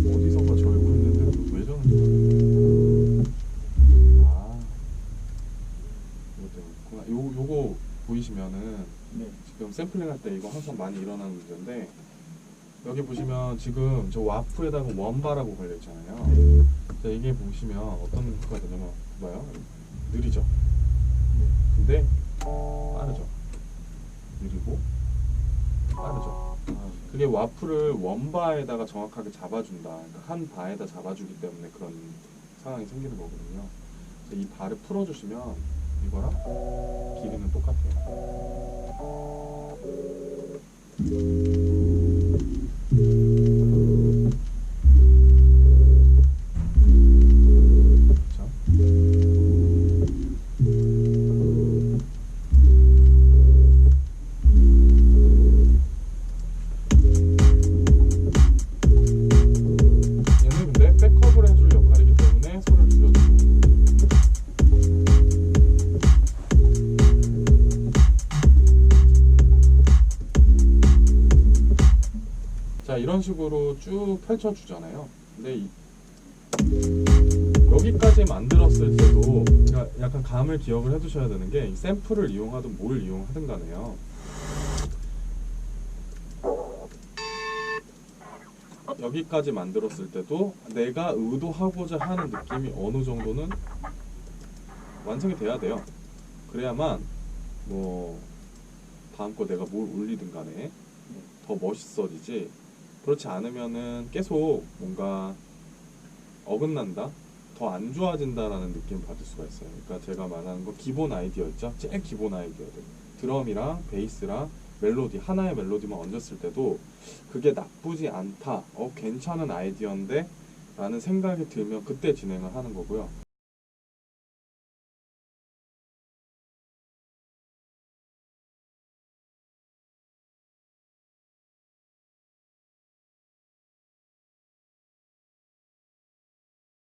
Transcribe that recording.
어디선가 저러고 있는데 왜 저러는 거야? 아, 이거 때문에 요, 요거 보이시면은 네. 지금 샘플링 할 때 이거 항상 많이 일어나는 문제인데 여기 보시면 지금 저 와프에다가 원바라고 걸려 있잖아요. 네. 자, 이게 보시면 어떤 효과가 되냐면 봐요. 느리죠. 네. 근데 그게 와플을 원바에다가 정확하게 잡아준다. 그러니까 한 바에다 잡아주기 때문에 그런 상황이 생기는 거거든요. 이 바를 풀어주시면 이거랑 길이는 똑같아요. 자 이런 식으로 쭉 펼쳐 주잖아요 근데 이- 여기까지 만들었을 때도 그러니까 약간 감을 기억을 해 두셔야 되는 게이 샘플을 이용하든 뭘 이용하든 간에요 여기까지 만들었을 때도 내가 의도하고자 하는 느낌이 어느 정도는 완성이 돼야 돼요. 그래야만 뭐 다음 거 내가 뭘 올리든 간에 더 멋있어지지. 그렇지 않으면은 계속 뭔가 어긋난다, 더 안 좋아진다라는 느낌 을 받을 수가 있어요. 그러니까 제가 말하는 거 기본 아이디어 있죠? 제일 기본 아이디어들. 드럼이랑 베이스랑 멜로디 하나의 멜로디만 얹었을 때도 그게 나쁘지 않다, 어 괜찮은 아이디어인데 라는 생각이 들면 그때 진행을 하는 거고요.